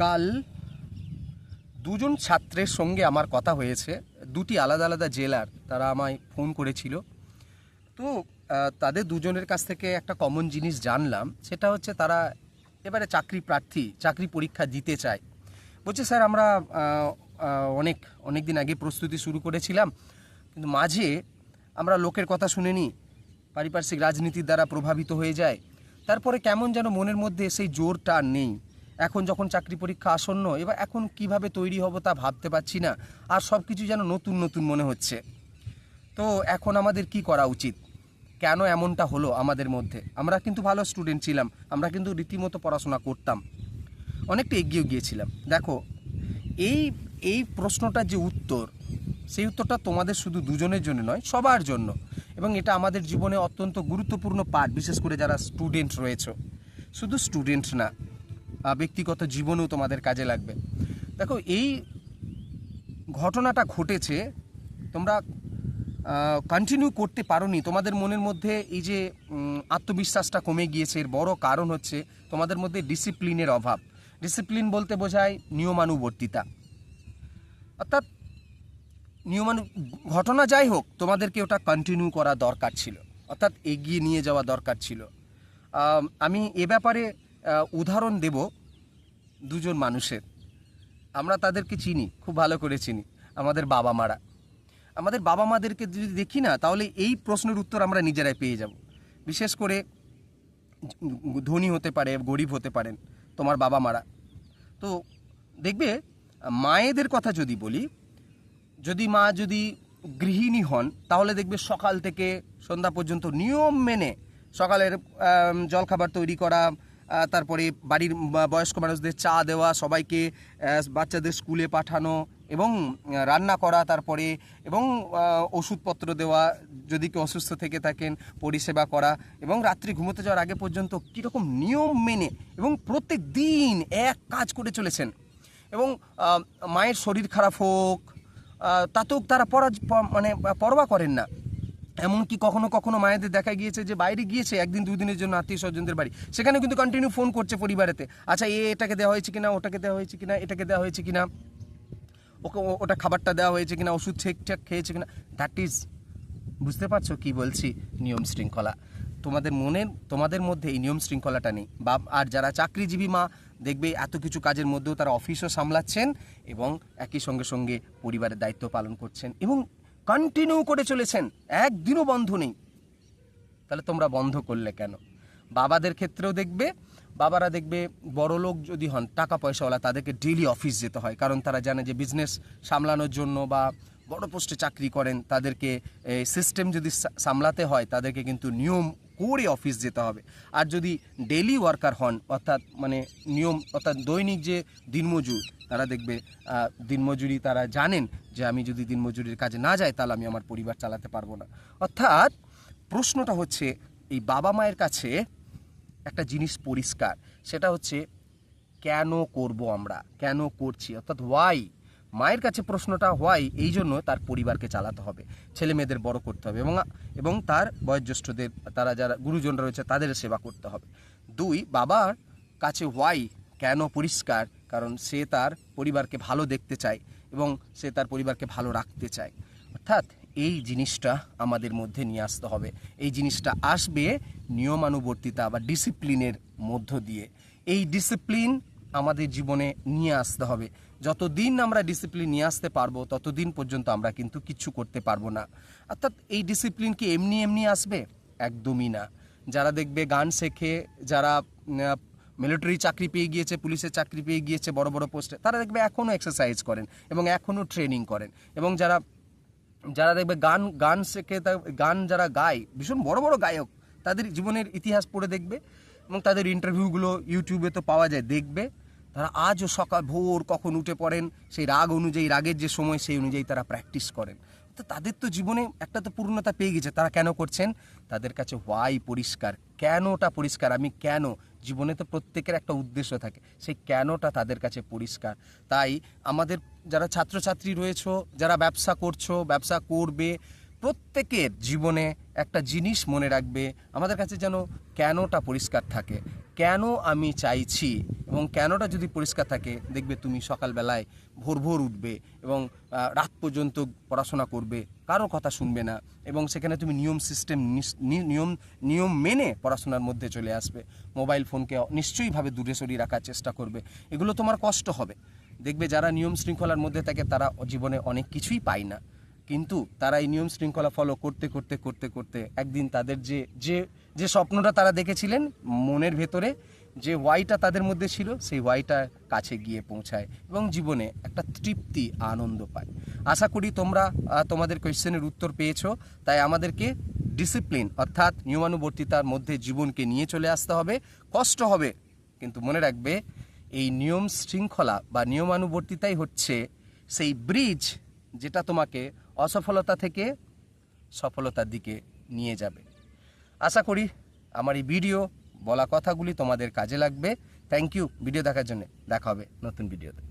কাল দুজন ছাত্রের সঙ্গে আমার কথা হয়েছে। দুটি আলাদা আলাদা জেলার তারা আমায় ফোন করেছিল। তো তাদের দুজনের কাছ থেকে একটা কমন জিনিস জানলাম। সেটা হচ্ছে তারা এবারে চাকরি প্রার্থী, চাকরি পরীক্ষা দিতে চায়। বলছে, স্যার, আমরা অনেক অনেক দিন আগে প্রস্তুতি শুরু করেছিলাম। কিন্তু মাঝে আমরা লোকের কথা শুনে নিই পারিপার্শ্বিক রাজনীতির দ্বারা প্রভাবিত হয়ে যায়। তারপরে কেমন যেন মনের মধ্যে সেই জোরটা নেই। এখন যখন চাকরি পরীক্ষা আসন্ন, এবার এখন কীভাবে তৈরি হব তা ভাবতে পারছি না, আর সব কিছু যেন নতুন নতুন মনে হচ্ছে। তো এখন আমাদের কি করা উচিত? কেন এমনটা হলো আমাদের মধ্যে? আমরা কিন্তু ভালো স্টুডেন্ট ছিলাম, আমরা কিন্তু রীতিমতো পড়াশোনা করতাম। অনেকটা এগিয়ে গিয়েছিলাম। দেখো, এই এই প্রশ্নটার যে উত্তর, সেই উত্তরটা তোমাদের শুধু দুজনের জন্য নয়, সবার জন্য। এবং এটা আমাদের জীবনে অত্যন্ত গুরুত্বপূর্ণ পাঠ বিশেষ করে যারা স্টুডেন্ট রয়েছে। শুধু স্টুডেন্ট না ব্যক্তিগত জীবনেও তোমাদের কাজে লাগবে। দেখো, এই ঘটনাটা ঘটেছে, তোমরা কন্টিনিউ করতে পারোনি। তোমাদের মনের মধ্যে এই যে আত্মবিশ্বাসটা কমে গিয়েছে, এর বড় কারণ হচ্ছে তোমাদের মধ্যে ডিসিপ্লিনের অভাব। ডিসিপ্লিন বলতে বোঝায় নিয়মানুবর্তিতা। অর্থাৎ, নিয়মানু, ঘটনা যাই হোক, তোমাদেরকে ওটা কন্টিনিউ করা দরকার ছিল। অর্থাৎ, এগিয়ে নিয়ে যাওয়া দরকার ছিল। আমি এ ব্যাপারে উদাহরণ দেব দুজন মানুষের। আমরা তাদেরকে চিনি, খুব ভালো করে চিনি, আমাদের বাবা মারা। আমাদের বাবা মাদেরকে যদি দেখি না, তাহলে এই প্রশ্নের উত্তর আমরা নিজেরাই পেয়ে যাব। বিশেষ করে ধনী হতে পারে, গরিব হতে পারেন, তোমার বাবা মারা। তো দেখবে, মায়েদের কথা যদি বলি, যদি মা যদি গৃহিণী হন, তাহলে দেখবে সকাল থেকে সন্ধ্যা পর্যন্ত নিয়ম মেনে সকালের জলখাবার তৈরি করা তারপরে বাড়ির বয়স্ক মানুষদের চা দেওয়া, সবাইকে বাচ্চাদের স্কুলে পাঠানো এবং রান্না করা, তারপরে এবং ওষুধপত্র দেওয়া, যদি কেউ অসুস্থ থেকে থাকেন, পরিষেবা করা এবং রাত্রি ঘুমোতে যাওয়ার আগে পর্যন্ত কীরকম নিয়ম মেনে এবং প্রত্যেক দিন এক কাজ করে চলেছেন। এবং মায়ের শরীর খারাপ হোক তাতেও তারা পরা মানে পরোয়া করেন না। এমনকি কখনো কখনো মায়েদের দেখা গিয়েছে যে বাইরে গিয়েছে, একদিন দুদিনের জন্য আত্মীয় স্বজনদের বাড়ি। সেখানে কিন্তু কন্টিনিউ ফোন করছে পরিবারেতে। আচ্ছা এ এটাকে দেওয়া হয়েছে কিনা, ওটাকে দেওয়া হয়েছে কিনা, এটাকে দেওয়া হয়েছে কিনা, ওকে ওটা খাবারটা দেওয়া হয়েছে কিনা, ওষুধ ঠিকঠাক খেয়েছে কিনা দ্যাট ইজ বুঝতে পারছ কি বলছি? নিয়ম শৃঙ্খলা। তোমাদের মনের তোমাদের মধ্যে এই নিয়ম শৃঙ্খলাটা নেই। বা আর যারা চাকরিজীবী মা, দেখবে এত কিছু কাজের মধ্যেও তারা অফিসও সামলাচ্ছেন এবং একই সঙ্গে সঙ্গে পরিবারের দায়িত্ব পালন করছেন। এবং কন্টিনিউ করে চলেছেন, একদিনও বন্ধ নেই। তাহলে তোমরা বন্ধ করলে কেন? বাবাদের ক্ষেত্রেও দেখবে, বাবারা দেখবে বড় লোক যদি হন টাকা পয়সাওয়ালা তাদেরকে ডেলি অফিস যেতে হয়। কারণ তারা জানে যে বিজনেস সামলানোর জন্য বা বড় পোস্টে চাকরি করেন, তাদেরকে সিস্টেম যদি সামলাতে হয়, তাদেরকে কিন্তু নিয়ম করে অফিস যেতে হবে। আর যদি ডেলি ওয়ার্কার হন, অর্থাৎ মানে নিয়ম, অর্থাৎ দৈনিক যে দিনমজুর, তারা দেখবে দিনমজুরি তারা জানেন যে আমি যদি দিনমজুরির কাজে না যাই, তাহলে আমি আমার পরিবার চালাতে পারব না। অর্থাৎ প্রশ্নটা হচ্ছে, এই বাবা মায়ের কাছে একটা জিনিস পরিষ্কার, সেটা হচ্ছে, কেন করব আমরা? কেন করছি? অর্থাৎ ওয়াই মায়ের কাছে প্রশ্নটা হোয়াই এই জন্য তার পরিবারকে চালাতে হবে, ছেলে মেয়েদের বড় করতে হবে এবং এবং তার বয়োজ্যেষ্ঠদের, তারা যারা গুরুজনরা রয়েছে তাদের সেবা করতে হবে। দুই, বাবার কাছে হোয়াই কেন পরিষ্কার? কারণ সে তার পরিবারকে ভালো দেখতে চায় এবং সে তার পরিবারকে ভালো রাখতে চায়। অর্থাৎ এই জিনিসটা আমাদের মধ্যে নিয়ে আসতে হবে। এই জিনিসটা আসবে নিয়মানুবর্তিতা বা ডিসিপ্লিনের মধ্য দিয়ে। এই ডিসিপ্লিন আমাদের জীবনে নিয়ে আসতে হবে। যতদিন আমরা ডিসিপ্লিন নিয়ে আসতে পারব, ততদিন পর্যন্ত আমরা কিন্তু কিচ্ছু করতে পারব না। অর্থাৎ এই ডিসিপ্লিন কি এমনি এমনি আসবে? একদমই না। যারা দেখবে গান শেখে, যারা মিলিটারি চাকরি পেয়ে গিয়েছে, পুলিশের চাকরি পেয়ে গিয়েছে, বড় বড় পোস্টে তারা দেখবে এখনও এক্সারসাইজ করেন এবং এখনও ট্রেনিং করেন। এবং যারা যারা দেখবে গান গান শেখে গান যারা গায়, ভীষণ বড় বড় গায়ক, তাদের জীবনের ইতিহাস পড়ে দেখবে এবং তাদের ইন্টারভিউগুলো ইউটিউবে তো পাওয়া যায়, দেখবে। তারা আজও সকাল ভোর কখন উঠে পড়েন, সেই রাগ অনুযায়ী, রাগের যে সময়, সেই অনুযায়ী তারা প্র্যাকটিস করেন। তো তাদের তো জীবনে একটা তো পূর্ণতা পেয়ে গেছে, তারা কেন করছেন? তাদের কাছে হোয়াই পরিষ্কার, কেনটা পরিষ্কার? আমি কেন? জীবনে তো প্রত্যেকের একটা উদ্দেশ্য থাকে, সেই কেনটা তাদের কাছে পরিষ্কার। তাই আমাদের যারা ছাত্রছাত্রী রয়েছো, যারা ব্যবসা করছ, ব্যবসা করবে, প্রত্যেকের জীবনে একটা জিনিস মনে রাখবে, আমাদের কাছে যেন কেনটা পরিষ্কার থাকে। কেন আমি চাইছি? এবং কেনটা যদি পরিষ্কার থাকে, দেখবে তুমি সকালবেলায় ভোর ভোর উঠবে এবং রাত পর্যন্ত পড়াশোনা করবে, কারও কথা শুনবে না এবং সেখানে তুমি নিয়ম সিস্টেম নিয়ম নিয়ম মেনে পড়াশোনার মধ্যে চলে আসবে। মোবাইল ফোনকে নিশ্চয়ইভাবে দূরে সরিয়ে রাখার চেষ্টা করবে। এগুলো তোমার কষ্ট হবে। দেখবে যারা নিয়ম শৃঙ্খলার মধ্যে থাকে, তারা জীবনে অনেক কিছুই পায় না। কিন্তু তারা এই নিয়ম শৃঙ্খলা ফলো করতে করতে করতে করতে একদিন তাদের যে যে যে স্বপ্নটা তারা দেখেছিলেন মনের ভেতরে, যে ওয়াইটা তাদের মধ্যে ছিল, সেই ওয়াইটা কাছে গিয়ে পৌঁছায় এবং জীবনে একটা তৃপ্তি, আনন্দ পায়। আশা করি তোমরা তোমাদের কোয়েশ্চেনের উত্তর পেয়েছ। তাই আমাদেরকে ডিসিপ্লিন অর্থাৎ নিয়মানুবর্তিতার মধ্যে জীবনকে নিয়ে চলে আসতে হবে। কষ্ট হবে, কিন্তু মনে রাখবে, এই নিয়ম শৃঙ্খলা বা নিয়মানুবর্তিতাই হচ্ছে সেই ব্রিজ যেটা তোমাকে অসফলতা থেকে সফলতার দিকে নিয়ে যাবে। আশা করি আমার এই ভিডিও, বলা কথাগুলি তোমাদের কাজে লাগবে। থ্যাংক ইউ ভিডিও দেখার জন্য। দেখা হবে নতুন ভিডিওতে।